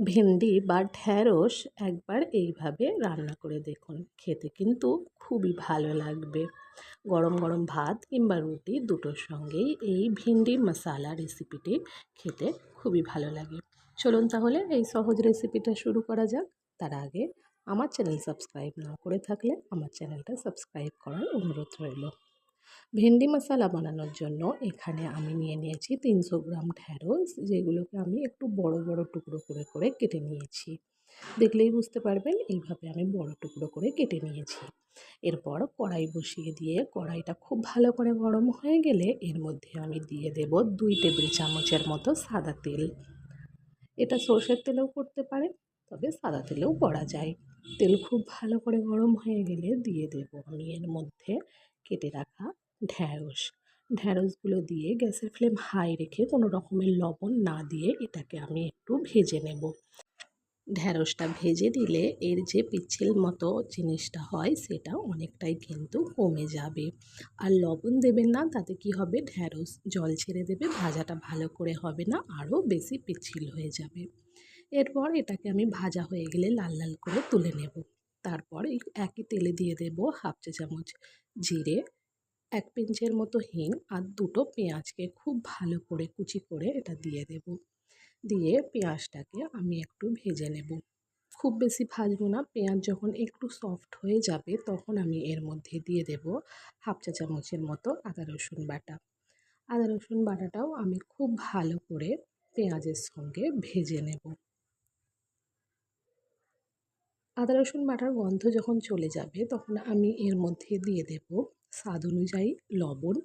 ভেন্ডি বা ঢ্যাঁড়স একবার এইভাবে রান্না করে দেখুন। খেতে কিন্তু খুবই ভালো লাগবে। গরম গরম ভাত কিংবা রুটি দুটোর সঙ্গেই এই ভেন্ডি মশালা রেসিপিটি খেতে খুবই ভালো লাগে। চলুন তাহলে এই সহজ রেসিপিটা শুরু করা যাক। তার আগে আমার চ্যানেল সাবস্ক্রাইব না করে থাকলে আমার চ্যানেলটা সাবস্ক্রাইব করার অনুরোধ রইল। ভেন্ডি মশালা বানানোর জন্য এখানে আমি নিয়ে নিয়েছি তিনশো গ্রাম ঢ্যাঁড়স যেগুলোকে আমি একটু বড় বড় টুকরো করে করে কেটে নিয়েছি। দেখলেই বুঝতে পারবেন এইভাবে আমি বড় টুকরো করে কেটে নিয়েছি। এরপর কড়াই বসিয়ে দিয়ে কড়াইটা খুব ভালো করে গরম হয়ে গেলে এর মধ্যে আমি দিয়ে দেব দুই টেবিল চামচের মতো সাদা তেল। এটা সর্ষের তেলেও করতে পারে তবে সাদা তেলেও করা যায়। তেল খুব ভালো করে গরম হয়ে গেলে দিয়ে দেব আমি এর মধ্যে কেটে রাখা ঢ্যাঁড়স ঢ্যাঁড়সগুলো দিয়ে গ্যাসের ফ্লেম হাই রেখে কোনো রকমের লবণ না দিয়ে এটাকে আমি একটু ভেজে নেব। ঢ্যাঁড়সটা ভেজে দিলে এর যে পিচ্ছিল মতো জিনিসটা হয় সেটা অনেকটাই কিন্তু কমে যাবে। আর লবণ দেবেন না, তাতে কি হবে? ঢ্যাঁড়স জল ছেড়ে দেবে, ভাজাটা ভালো করে হবে না, আরও বেশি পিচ্ছিল হয়ে যাবে। এরপর এটাকে আমি ভাজা হয়ে গেলে লাল লাল করে তুলে নেব। তারপর একই তেলে দিয়ে দেব হাফ চা চামচ জিরে এক পিঞ্চের মতো হিং আর দুটো পেঁয়াজকে খুব ভালো করে কুচি করে এটা দিয়ে দেব। দিয়ে পেঁয়াজটাকে আমি একটু ভেজে নেব। খুব বেশি ভাজবো না, পেঁয়াজ যখন একটু সফট হয়ে যাবে তখন আমি এর মধ্যে দিয়ে দেব হাফ চা চামচের মতো আদা রসুন বাটা। আদা রসুন বাটাটাও আমি খুব ভালো করে পেঁয়াজের সঙ্গে ভেজে নেব। আদা রসুন বাটার গন্ধ যখন চলে যাবে তখন আমি এর মধ্যে দিয়ে দেব স্বাদ অনুযায়ী লবণ,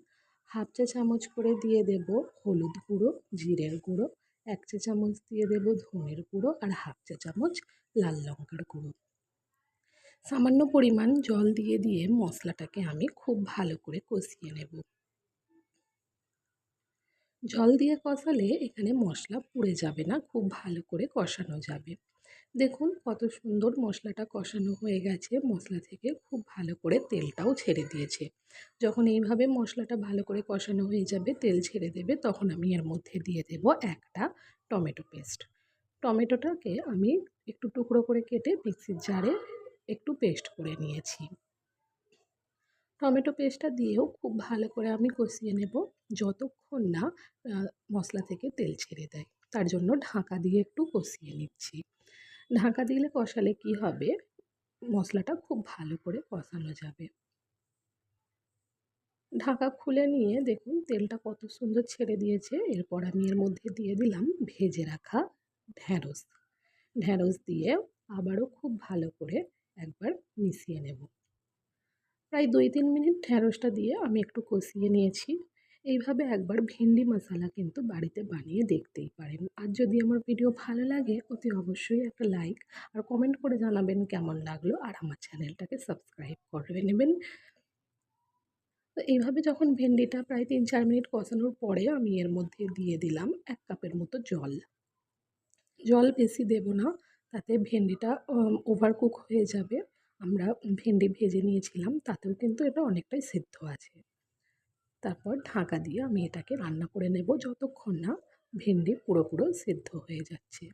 হাফ চা চামচ করে দিয়ে দেব হলুদ গুঁড়ো, জিরের গুঁড়ো, এক চা চামচ দিয়ে দেব ধনের গুঁড়ো আর হাফ চা চামচ লাল লঙ্কার গুঁড়ো। সামান্য পরিমাণ জল দিয়ে দিয়ে মশলাটাকে আমি খুব ভালো করে কষিয়ে নেব। জল দিয়ে কষালে এখানে মশলা পুড়ে যাবে না, খুব ভালো করে কষানো যাবে। দেখুন কত সুন্দর মশলাটা কষানো হয়ে গেছে। মশলা থেকে খুব ভালো করে তেলটাও ছেড়ে দিয়েছে। যখন এইভাবে মশলাটা ভালো করে কষানো হয়ে যাবে, তেল ছেড়ে দেবে, তখন আমি এর মধ্যে দিয়ে দেব একটা টমেটো পেস্ট। টমেটোটাকে আমি একটু টুকরো করে কেটে মিক্সির জারে একটু পেস্ট করে নিয়েছি। টমেটো পেস্টটা দিয়েও খুব ভালো করে আমি কষিয়ে নেব। যতক্ষণ না মশলা থেকে তেল ছেড়ে দেয়, তার জন্য ঢাকা দিয়ে একটু কষিয়ে নিচ্ছি। ঢাকা দিলে কষালে কি হবে? মশলাটা খুব ভালো করে কষানো যাবে। ঢাকা খুলে নিয়ে দেখুন তেলটা কত সুন্দর ছেড়ে দিয়েছে। এরপর আমি এর মধ্যে দিয়ে দিলাম ভেজে রাখা ঢ্যাঁড়স ঢ্যাঁড়স দিয়ে আবারও খুব ভালো করে একবার মিশিয়ে নেব। প্রায় দুই তিন মিনিট ঢ্যাঁড়সটা দিয়ে আমি একটু কষিয়ে নিয়েছি। এইভাবে একবার ভেন্ডি মশালা কিন্তু বাড়িতে বানিয়ে দেখতেই পারেন। আর যদি আমার ভিডিও ভালো লাগে, অতি অবশ্যই একটা লাইক আর কমেন্ট করে জানাবেন কেমন লাগল আর আমার চ্যানেলটাকে সাবস্ক্রাইব করে নেবেন। তো এইভাবে যখন ভেন্ডিটা প্রায় তিন চার মিনিট কষানোর পরে আমি এর মধ্যে দিয়ে দিলাম এক কাপের মতো জল। জল বেশি দেব না, তাতে ভেন্ডিটা ওভার কুক হয়ে যাবে। আমরা ভেন্ডি ভেজে নিয়েছিলাম, তাতেও কিন্তু এটা অনেকটাই সিদ্ধ আছে। তারপর ঢাকা দিয়ে আমি এটাকে রান্না করে নেব যতক্ষণ না ভেন্ডি পুরো পুরো সিদ্ধ হয়ে যাচ্ছে।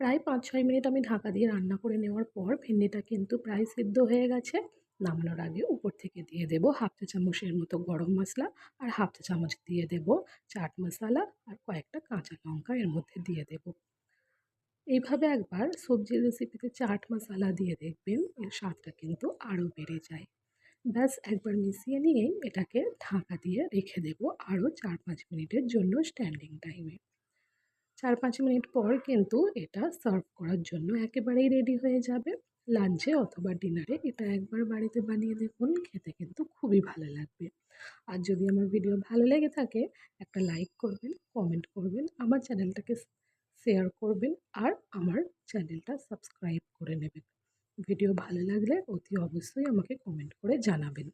প্রায় পাঁচ ছয় মিনিট আমি ঢাকা দিয়ে রান্না করে নেওয়ার পর ভেন্ডিটা কিন্তু প্রায় সিদ্ধ হয়ে গেছে। নামানোর আগে উপর থেকে দিয়ে দেব হাফ চা চামচের মতো গরম মশলা আর হাফ চা চামচ দিয়ে দেব চাট মশলা আর কয়েকটা কাঁচা লঙ্কা এর মধ্যে দিয়ে দেব। এইভাবে একবার সবজির রেসিপিতে চাট মশলা দিয়ে দেখবেন এর স্বাদটা কিন্তু আরও বেড়ে যায়। ব্যাস একবার মিশিয়ে নিয়েই এটাকে ঢাকা দিয়ে রেখে দেবো আরও চার পাঁচ মিনিটের জন্য স্ট্যান্ডিং টাইমে চার পাঁচ মিনিট পর কিন্তু এটা সার্ভ করার জন্য একেবারেই রেডি হয়ে যাবে। লাঞ্চে অথবা ডিনারে এটা একবার বাড়িতে বানিয়ে দেখুন, খেতে কিন্তু খুবই ভালো লাগবে। আর যদি আমার ভিডিও ভালো লেগে থাকে, একটা লাইক করবেন কমেন্ট করবেন, আমার চ্যানেলটাকে শেয়ার করবেন, আর আমার চ্যানেলটা সাবস্ক্রাইব করে নেবেন। ভিডিও ভালো লাগলে অতি অবশ্যই আমাকে কমেন্ট করে জানাবেন।